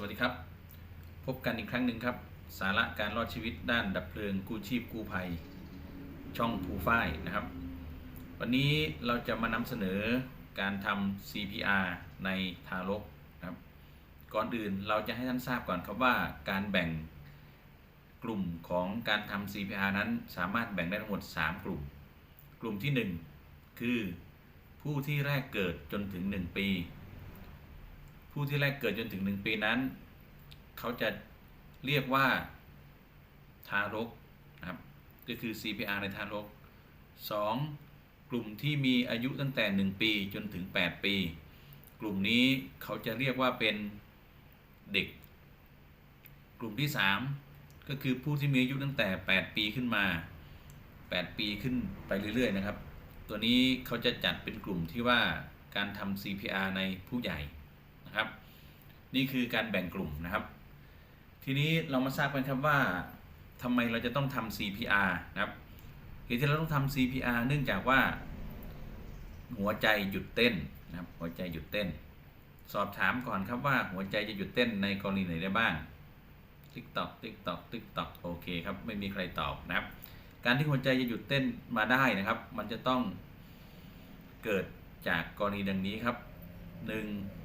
สวัสดีครับ พบกันอีกครั้งหนึ่งครับ สาระการรอดชีวิตด้านดับเพลิงกู้ชีพกู้ภัย ช่องภูฝ้ายนะครับ วันนี้เราจะมานำเสนอการทำ CPR ในทารกนะครับ ก่อนอื่นเราจะให้ท่านทราบก่อนครับว่าการแบ่งกลุ่มของการทำ CPR นั้นสามารถแบ่งได้ทั้งหมด 3 กลุ่ม กลุ่มที่ 1 คือผู้ที่แรกเกิดจนถึง 1 ปี ผู้ที่แรกเกิดจนถึง1ปีนั้น เขาจะเรียกว่าทารกนะครับก็คือ CPR ในทารก 2. กลุ่มที่มีอายุตั้งแต่ 1 ปีจนถึง 8 ปี กลุ่มนี้เขาจะเรียกว่าเป็นเด็ก กลุ่มที่ 3 ก็คือผู้ที่มีอายุตั้งแต่ 8 ปีขึ้นมา 8 ปีขึ้นไปเรื่อยๆนะครับ ตัวนี้เขาจะจัดเป็นกลุ่มที่ว่าการทำ CPR ในผู้ใหญ่ นะครับ นี่คือการแบ่งกลุ่มนะครับ ทีนี้เรามาทราบกันครับว่าทำไมเราจะต้องทำ CPR นะครับเหตุที่เราต้องทำ CPR เนื่องจากว่า หัวใจหยุดเต้นนะครับ หัวใจหยุดเต้น สอบถามก่อนครับว่าหัวใจจะหยุดเต้นในกรณีไหนได้บ้างติ๊กตอกติ๊กตอกติ๊กตอกโอเคครับ ไม่มีใครตอบนะครับ การที่หัวใจจะหยุดเต้นมาได้นะครับ มันจะต้องเกิดจากกรณีดังนี้ครับ 1.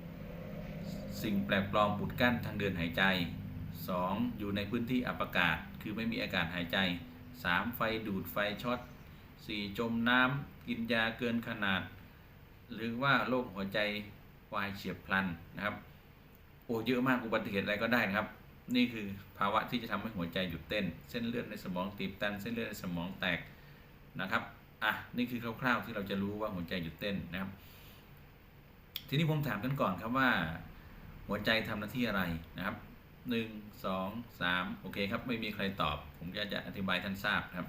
สิ่งแปลกปลอมปุดกั้นทางเดินหายใจ 2. อยู่ในพื้นที่อับอากาศ คือไม่มีอากาศหายใจ 3. ไฟดูดไฟช็อต 4. จมน้ำกินยาเกินขนาด หรือว่าโรคหัวใจวายเฉียบพลันนะครับ โอ้เยอะมากอุบัติเหตุอะไรก็ได้นะครับ นี่คือภาวะที่จะทำให้หัวใจหยุดเต้น เส้นเลือดในสมองตีบตัน เส้นเลือดในสมองแตกนะครับ อะ นี่คือคร่าวๆที่เราจะรู้ว่าหัวใจหยุดเต้นนะครับ ทีนี้ผมถามกันก่อนครับว่า หัวใจทำหน้าที่อะไรนะครับหนึ่งสองสามโอเคครับ ไม่มีใครตอบ ผมจะจะอธิบายท่านทราบครับ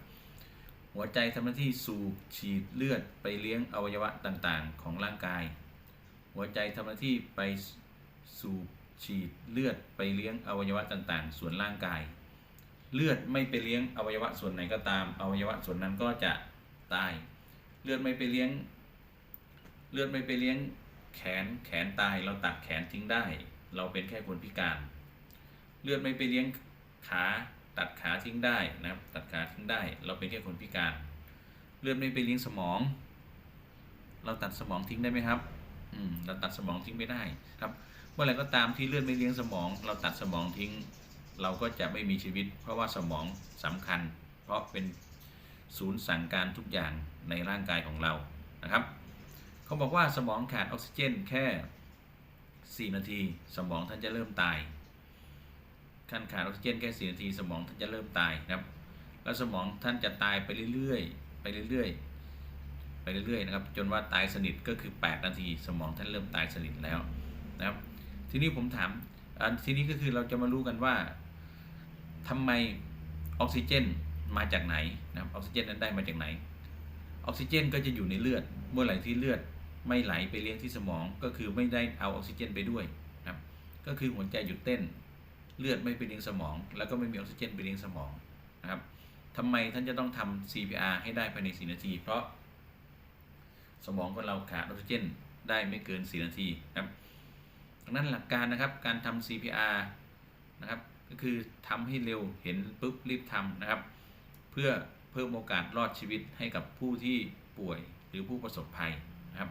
หัวใจทำหน้าที่สูบฉีดเลือดไปเลี้ยงอวัยวะต่างๆ ของร่างกาย หัวใจทำหน้าที่ไปสูบฉีดเลือดไปเลี้ยงอวัยวะต่างๆ ส่วนร่างกาย เลือดไม่ไปเลี้ยงอวัยวะส่วนไหนก็ตาม อวัยวะส่วนนั้นก็จะตาย เลือดไม่ไปเลี้ยง เลือดไม่ไปเลี้ยงแขน แขนตาย เราตัดแขนทิ้งได้ เราเป็นแค่คนพิการ เลือดไม่ไปเลี้ยงขาตัดขาทิ้งได้นะครับตัดขาทิ้งได้ เราเป็นแค่คนพิการ เลือดไม่ไปเลี้ยงสมอง เราตัดสมองทิ้งได้ไหมครับอืมเราตัดสมองทิ้งไม่ได้ครับเมื่อไรก็ตามที่เลือดไม่เลี้ยงสมอง เราตัดสมองทิ้ง เราก็จะไม่มีชีวิต เพราะว่าสมองสำคัญ เพราะเป็นศูนย์สั่งการทุกอย่างในร่างกายของเรานะครับ เขาบอกว่าสมองขาดออกซิเจนแค่ 4 นาที สมองท่านจะเริ่มตายท่านขาดออกซิเจนแค่ 4 นาที สมองท่านจะเริ่มตายนะครับ แล้วสมองท่านจะตายไปเรื่อยๆ ไปเรื่อยๆ ไปเรื่อยๆ นะครับ จนว่าตายสนิทก็คือ 8 นาที สมองท่านเริ่มตายสนิทแล้วนะครับ ทีนี้ผมถามอันทีนี้ก็คือเราจะมารู้กันว่าทำไมออกซิเจนมาจากไหนนะครับ ออกซิเจนนั้นได้มาจากไหน ออกซิเจนก็จะอยู่ในเลือด เมื่อไหร่ที่เลือด ไม่ไหลไปเลี้ยงที่สมองก็คือไม่ได้เอาออกซิเจนไปด้วยนะครับก็คือหัวใจหยุดเต้น เลือดไม่ไปเลี้ยงสมอง แล้วก็ไม่มีออกซิเจนไปเลี้ยงสมองนะครับทำไมท่านจะต้องทำ CPR ให้ได้ภายใน 4 นาที เพราะ สมองของเราขาดออกซิเจนได้ไม่เกิน 4 นาทีนะครับดังนั้นหลักการนะครับการทำ CPR นะครับก็คือทำให้เร็วเห็นปุ๊บรีบทำนะครับ เพื่อเพิ่มโอกาสรอดชีวิตให้กับผู้ที่ป่วยหรือผู้ประสบภัยนะครับ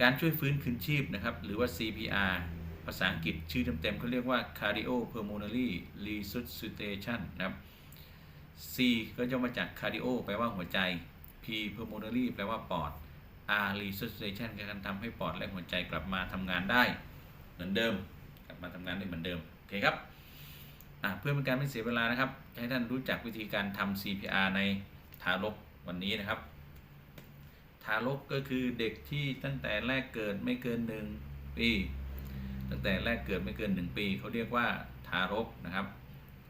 การช่วยฟื้นคืนชีพนะครับ หรือว่า CPR ภาษาอังกฤษชื่อเต็มๆเขาเรียกว่า cardiopulmonary resuscitation นะครับ C ก็จะมาจาก cardio แปลว่าหัวใจ P pulmonary แปลว่าปอด R resuscitation การทำให้ปอดและหัวใจกลับมาทำงานได้เหมือนเดิม กลับมาทำงานได้เหมือนเดิม โอเคครับเพื่อเป็นการไม่เสียเวลานะครับ ให้ท่านรู้จักวิธีการทำ CPR ในทารกวันนี้นะครับ ทารกก็คือเด็กที่ตั้งแต่แรกเกิดไม่เกิน1ปี ตั้งแต่แรกเกิดไม่เกิน1ปีเขาเรียกว่าทารกนะครับ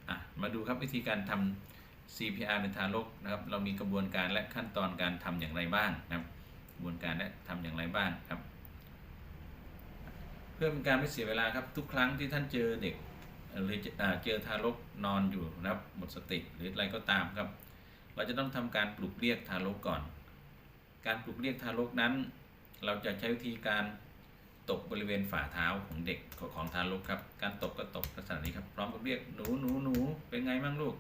อะมาดูครับวิธีการทำ CPR ในทารกนะครับ เรามีกระบวนการและขั้นตอนการทำอย่างไรบ้างนะครับ กระบวนการและทำอย่างไรบ้างครับ เพื่อเป็นการไม่เสียเวลาครับทุกครั้งที่ท่านเจอเด็กหรืออเจอทารกนอนอยู่นะครับหมดสติหรืออะไรก็ตามครับ เราจะต้องทำการปลุกเรียกทารกก่อน การปลุกเรียกทารกนั้น เราจะใช้วิธีการตบบริเวณฝ่าเท้าของเด็กของทารกครับ การตบก็ตบลักษณะนี้ครับ พร้อมกับเรียกหนูหนูหนูเป็นไงบ้างลูก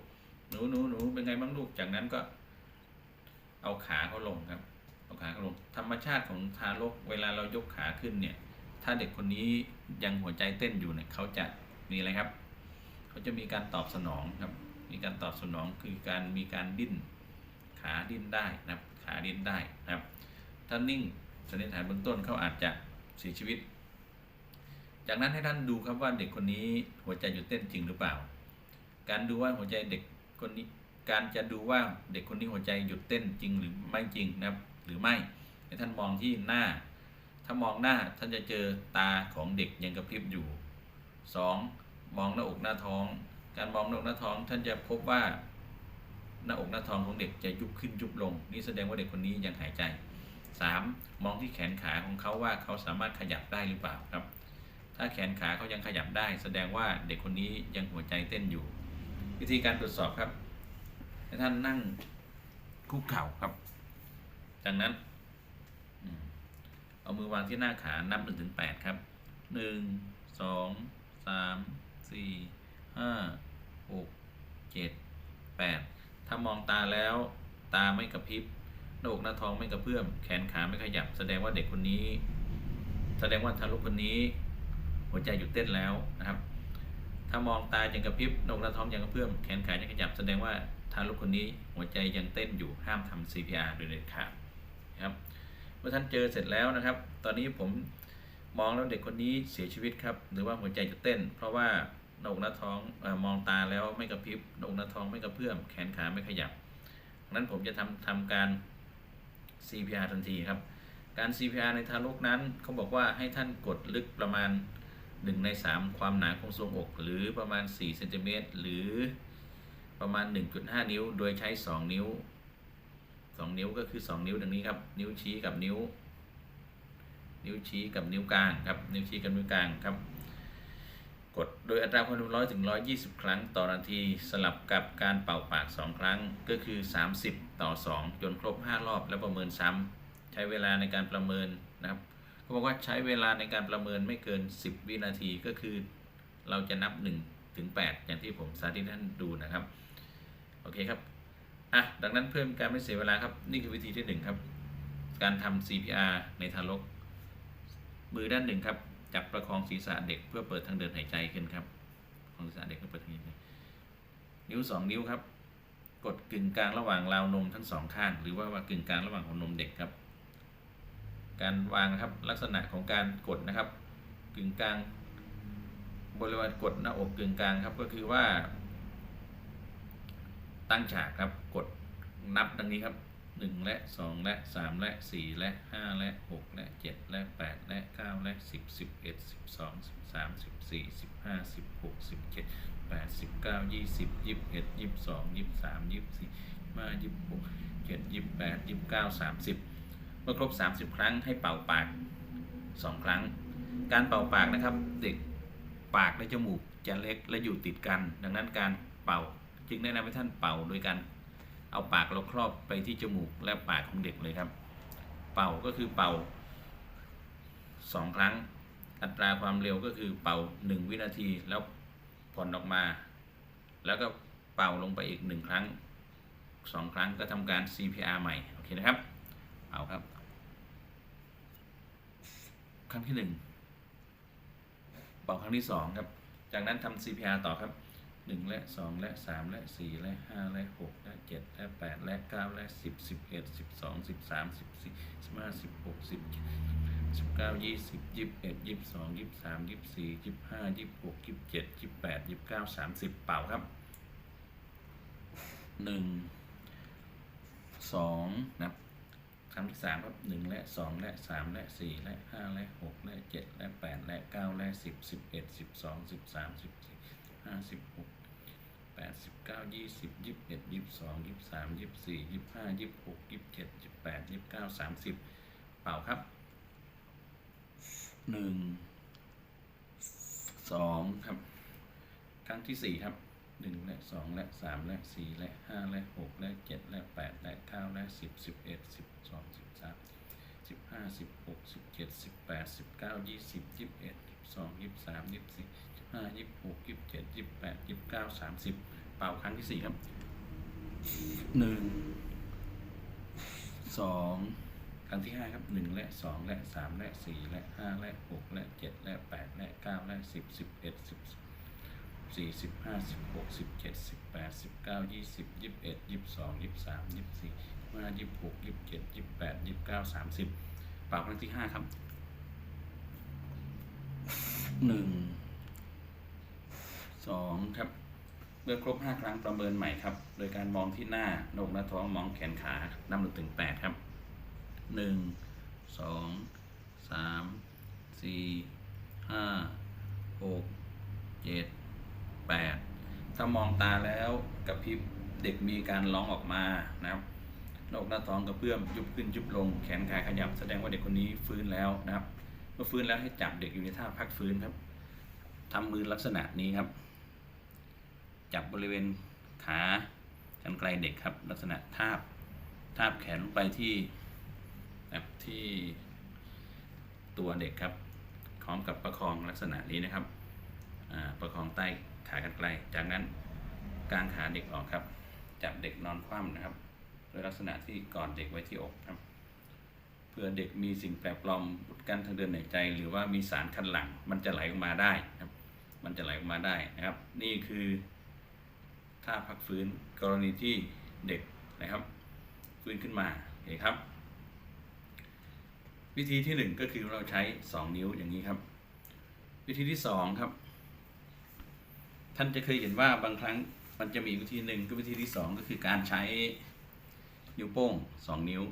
หนูหนูหนูเป็นไงบ้างลูก จากนั้นก็ เอาขาเขาลงครับ เอาขาเขาลง ธรรมชาติของทารกเวลาเรายกขาขึ้นเนี่ย ถ้าเด็กคนนี้ยังหัวใจเต้นอยู่เนี่ยเขาจะมีอะไรครับ เขาจะมีการตอบสนองครับ มีการตอบสนองคือการมีการดิ้นขาดิ้นได้นะครับ ขาดิ้นได้นะครับ ถ้านิ่งสันนิษฐานเบื้องต้นเขาอาจจะเสียชีวิต จากนั้นให้ท่านดูครับว่าเด็กคนนี้หัวใจหยุดเต้นจริงหรือเปล่า การดูว่าหัวใจเด็กคนนี้ การจะดูว่าเด็กคนนี้หัวใจหยุดเต้นจริงหรือไม่จริงนะครับ หรือไม่ให้ท่านมองที่หน้า ถ้ามองหน้าท่านจะเจอตาของเด็กยังกระพริบอยู่ 2. มองหน้าอกหน้าท้อง การมองหน้าอกหน้าท้องท่านจะพบว่า หน้าอกหน้าท้องของเด็กจะยุบขึ้นยุบลง นี่แสดงว่าเด็กคนนี้ยังหายใจ 3. มองที่แขนขาของเขาว่าเขาสามารถขยับได้หรือเปล่าครับ ถ้าแขนขาเขายังขยับได้ แสดงว่าเด็กคนนี้ยังหัวใจเต้นอยู่ วิธีการตรวจสอบครับให้ท่านนั่งคุกเข่าครับ จากนั้นเอามือวางที่หน้าขานับ1ถึง8ครับ 1 2 3 4 5 6 7 8 ถ้ามองตาแล้วตาไม่กระพริบหน้าอกหน้าท้องไม่กระเพื่อม แขนขาไม่ขยับ แสดงว่าเด็กคนนี้ แสดงว่าทารกคนนี้ หัวใจหยุดเต้นแล้วนะครับ ถ้ามองตายังกระพริบหน้าอกหน้าท้องยังกระเพื่อม แขนขายังขยับ แสดงว่าทารกคนนี้หัวใจยังเต้นอยู่ห้ามทำ CPR โดยเด็ดขาดนะครับ เมื่อท่านเจอเสร็จแล้วนะครับ ตอนนี้ผมมองแล้วเด็กคนนี้เสียชีวิตครับ หรือว่าหัวใจหยุดเต้น เพราะว่า หน้าอกหน้าท้องอมองตาแล้วไม่กระพริบหน้าอกหน้าท้องไม่กระเพื่อมแขนขาไม่ขยับดังนั้นผมจะทำทำการ CPR ทันทีครับ การ CPR ในทารกนั้นเขาบอกว่าให้ท่านกดลึกประมาณ 1 ใน 3 ความหนาของทรวงอก หรือประมาณ4เซนติเมตรหรือประมาณ 1.5 นิ้ว โดยใช้ 2 นิ้ว 2 นิ้วก็คือ 2 นิ้วดังนี้ครับ นิ้วชี้กับนิ้ว นิ้วชี้กับนิ้วกลางครับ นิ้วชี้กับนิ้วกลางครับ ดโดยอัตราความเร็วร้อยถึง 120 ครั้งต่อนาทีสลับกับการเป่าปาก 2 ครั้งก็คือ 30 ต่อ 2 จนครบ 5 รอบแล้วประเมินซ้ำใช้เวลาในการประเมินนะครับเขาบอกว่าใช้เวลาในการประเมินไม่เกิน 10 วินาทีก็คือ เราจะนับ 1 ถึง 8 อย่างที่ผมสาธิตให้ท่านดูนะครับ โอเคครับอะดังนั้นเพื่อการไม่เสียเวลาครับ นี่คือวิธีที่ 1 ครับ การทำ CPR ในทารกมือด้านหนึ่งครับ จับประคองศีรษะเด็กเพื่อเปิดทางเดินหายใจขึ้นครับของศีรษะเด็กเพื่อเปิดทางเดินหายใจนิ้วสองนิ้วครับกดกึ่งกลางระหว่างราวนมทั้งสองข้าง หรือว่าว่ากึ่งกลางระหว่างหัวนมเด็กครับ การวางครับลักษณะของการกดนะครับ กึ่งกลาง บริเวณกดหน้าอกกึ่งกลางครับก็คือว่า ตั้งฉากครับกดนับดังนี้ครับ หนึ่งและสองและสามและสี่และห้าและหกและเจ็ดและแปดและเก้าและสิบสิบเอ็ดสิบสองสิบสามสิบสี่สิบห้าสิบหกสิบเจ็ดแปดสิบเก้ายี่สิบยี่สิบเอ็ดยี่สิบสองยี่สิบสามยี่สิบสี่มายี่สิบหกเจ็ดยี่สิบแปดยี่สิบเก้าสามสิบเมื่อครบสามสิบครั้งให้เป่าปากสองครั้ง การเป่าปากนะครับ เด็กปากและจมูกจะเล็กและอยู่ติดกัน ดังนั้นการเป่าจึงแนะนำให้ท่านเป่าโดยการ เอาปากเราครอบไปที่จมูกและปากของเด็กเลยครับ เป่าก็คือเป่าสองครั้ง อัตราความเร็วก็คือเป่าหนึ่งวินาทีแล้วผ่อนออกมา แล้วก็เป่าลงไปอีกหนึ่งครั้งสองครั้งก็ทำการ CPR ใหม่ โอเคนะครับ เอาครับ ครั้งที่หนึ่งเป่าครั้งที่สองครับ จากนั้นทำ CPR ต่อครับ หนึ่งและสองและสามและสี่และห้าและหกและเจ็ดและแปดและเก้าและสิบสิบเอ็ดสิบสองสิบสามสิบสี่สิบห้าสิบหกสิบเจ็ดสิบเก้ายี่สิบยี่สิบเอ็ดยี่สิบสองยี่สิบสามยี่สิบสี่ยี่สิบห้ายี่สิบหกยี่สิบเจ็ดยี่สิบแปดยี่สิบเก้าสามสิบเป่าครับหนึ่งสองนะครับคำที่สามครับหนึ่งและสองและสามและสี่และห้าและหกและเจ็ดและแปดและเก้าและสิบสิบเอ็ดสิบสองสิบสามสิบสี่ ห้าสิบหกแปดสิบเก้ายี่สิบยี่สิบเอ็ดยี่สิบสองยี่สิบสามยี่สิบสี่ยี่สิบห้ายี่สิบหกยี่สิบเจ็ดยี่สิบแปดยี่สิบเก้าสามสิบเป่าครับหนึ่งสองครับ ครั้งที่สี่ครับหนึ่งและสองและสามและสี่และห้าและหกและเจ็ดและแปดและเก้าและสิบสิบเอ็ดสิบสองสิบสามสิบห้าสิบหกสิบเจ็ดสิบแปดสิบเก้ายี่สิบยี่สิบเอ็ด สองยี่สามยี่สี่ยี่ห้ายี่หกยี่เจ็ดยี่แปดยี่เก้าสามสิบเป่าครั้งที่สี่ครับหนึ่งสองครั้งที่ห้าครับหนึ่งและสองและสามและสี่และห้าและหกและเจ็ดและแปดและเก้าและสิบสิบเอ็ดสิบสี่สิบห้าสิบหกสิบเจ็ดสิบแปดสิบเก้ายี่สิบยี่สิบเอ็ดยี่สิบสองยี่สิบสามยี่สิบสี่ห้ายี่สิบหกยี่สิบเจ็ดยี่สิบแปดยี่สิบเก้าสามสิบเป่าครั้งที่ห้าครับ หนึ่งสองครับเมื่อครบห้าครั้งประเมินใหม่ครับ โดยการมองที่หน้าโหนกหน้าท้องมองแขนขานับหนึ่งถึงแปดครับหนึ่งสองสามสี่ห้าหกเจ็ดแปดถ้ามองตาแล้วกับพริบเด็กมีการร้องออกมานะครับหน้าอกหน้าท้องกระเพื่อมยุบขึ้นยุบลงแขนขาขยับแสดงว่าเด็กคนนี้ฟื้นแล้วนะครับเมื่อฟื้นแล้วให้จับเด็กอยู่ในท่าพักฟื้นครับทำมือลักษณะนี้ครับ จับบริเวณขากันไกลเด็กครับ ลักษณะทาบทาบแขนลงไปที่นะครับที่ตัวเด็กครับพร้อมกับประคองลักษณะนี้นะครับประคองใต้ขากันไกล จากนั้นกางขาเด็กออกครับ จับเด็กนอนคว่ำนะครับโดยลักษณะที่กอดเด็กไว้ที่อกครับ เพื่อเด็กมีสิ่งแปลกปลอมอุดกั้นทางเดินหายใจ หรือว่ามีสารคัดหลั่งมันจะไหลออกมาได้ครับมันจะไหลออกมาได้นะครับ นี่คือท่าพักฟื้นกรณีที่เด็กนะครับ ฟื้นขึ้นมาโอเคครับ วิธีที่หนึ่งก็คือเราใช้สองนิ้วอย่างนี้ครับ วิธีที่สองครับ ท่านจะเคยเห็นว่าบางครั้งมันจะมีวิธีหนึ่งก็วิธีที่สองก็คือการใช้นิ้วโป้งสองนิ้ว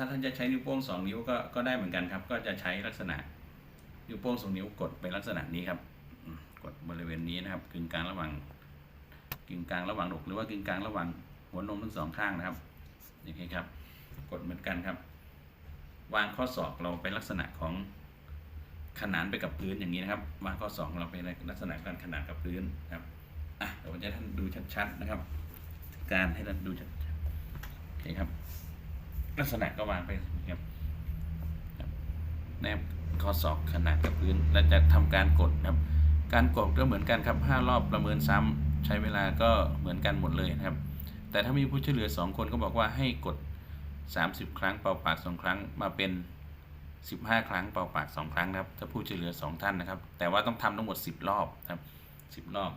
ถ้าท่านจะใช้นิ้วโป้งสองนิ้วก็ก็ได้เหมือนกันครับ ก็จะใช้ลักษณะนิ้วโป้งสองนิ้วกดไปลักษณะนี้ครับกดบริเวณนี้นะครับกึ่งกลางระหว่างกึ่งกลางระหว่างอกหรือว่ากึ่งกลางระหว่างหัวนมทั้งสองข้างนะครับอย่างนี้ครับ กดเหมือนกันครับ วางข้อศอกเราเป็นลักษณะของขนานไปกับพื้นอย่างนี้นะครับ วางข้อสองเราเป็นลักษณะการขนานกับพื้นนะครับอะเดี๋ยวผมจะให้ท่านดูชัดๆนะครับ การให้ท่านดูชัดๆโอเคครับ ลักษณะก็วางไปครับแนบข้อศอกขนานกับพื้น และจะทำการกดครับ การกดก็เหมือนกันครับห้ารอบประเมินซ้ำใช้เวลาก็เหมือนกันหมดเลยนะครับ แต่ถ้ามีผู้ช่วยเหลือสองคนก็บอกว่าให้กด 30 ครั้งเป่าปากสองครั้งมาเป็น 15 ครั้งเป่าปาก 2 ครั้งนะครับถ้าผู้ช่วยเหลือ 2 ท่านนะครับ แต่ว่าต้องทำทั้งหมด 10 รอบครับ 10 รอบ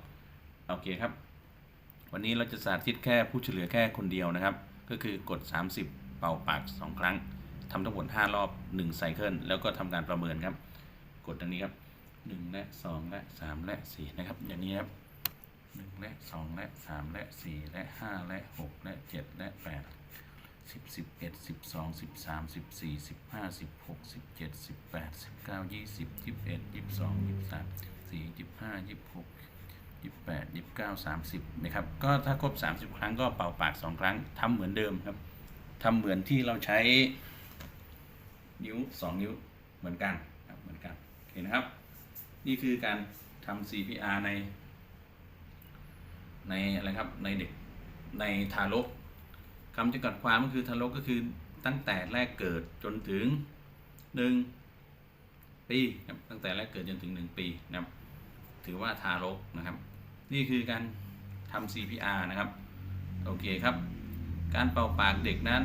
โอเคครับ วันนี้เราจะสาธิตแค่ผู้ช่วยเหลือแค่คนเดียวนะครับ ก็คือกด 30 เป่าปาก 2 ครั้งทำทั้งหมด5รอบ1ไซเคิลแล้วก็ทำการประเมินครับ กดดังนี้ครับ 1 และ 2 และ 3 และ 4 นะครับ อย่างนี้ครับ 1 และ 2 และ 3 และ 4 และ 5 และ 6 และ 7 และ8สิบสิบเอ็ดสิบสองสิบสามสิบสี่สิบห้าสิบหกสิบเจ็ดสิบแปดสิบเก้ายี่สิบยี่สิบเอ็ดยี่สิบสองยี่สิบสามสี่ยี่สิบห้ายี่สิบหกยี่สิบแปดยี่สิบเก้าสามสิบนะครับ ก็ถ้าครบสามสิบครั้งก็เป่าปากสองครั้งทำเหมือนเดิมครับ ทำเหมือนที่เราใช้นิ้วสองนิ้วเหมือนกันครับเหมือนกันโอเคนะครับ นี่คือการทำ CPR ใน ในอะไรครับในเด็กในทารกคำจำกัดความก็คือทารกก็คือตั้งแต่แรกเกิดจนถึงหนึ่งปีครับตั้งแต่แรกเกิดจนถึงหนึ่งปีนะครับ ถือว่าทารกนะครับ นี่คือการทำ CPR นะครับ โอเคครับ การเป่าปากเด็กนั้น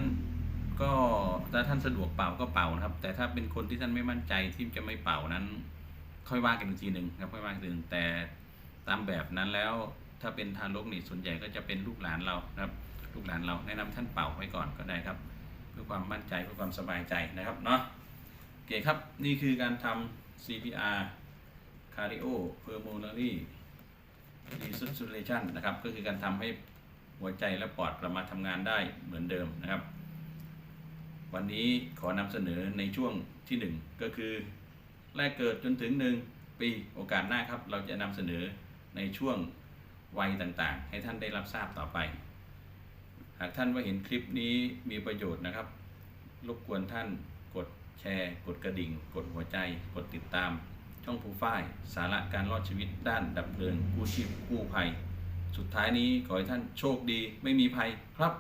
ก็ถ้าท่านสะดวกเป่าก็เป่านะครับ แต่ถ้าเป็นคนที่ท่านไม่มั่นใจที่จะไม่เป่านั้น ค่อยว่ากันอีกทีหนึ่งครับค่อยว่ากันอีกทีหนึ่งแต่ตามแบบนั้นแล้วถ้าเป็นทารกนี่ส่วนใหญ่ก็จะเป็นลูกหลานเรานะครับ ลูกหลานเราแนะนำท่านเป่าไว้ก่อนก็ได้ครับ เพื่อความมั่นใจเพื่อความสบายใจนะครับเนาะโอเคครับนี่คือการทำ CPR Cardio Pulmonary Resuscitation นะครับก็คือการทำให้ หัวใจและปอดกลับมาทำงานได้เหมือนเดิมนะครับ วันนี้ขอนำเสนอในช่วงที่ 1 ก็คือ แรกเกิดจนถึง 1 ปีโอกาสหน้าครับ เราจะนำเสนอในช่วงวัยต่างๆ ให้ท่านได้รับทราบต่อไป หากท่านว่าเห็นคลิปนี้มีประโยชน์นะครับรบกวนท่านกดแชร์ กดกระดิ่ง กดหัวใจ กดติดตาม ช่องผู้ฝ้าย สาระการรอดชีวิตด้านดับเพลิงกู้ชีพกู้ภัย สุดท้ายนี้ขอให้ท่านโชคดีไม่มีภัยครับ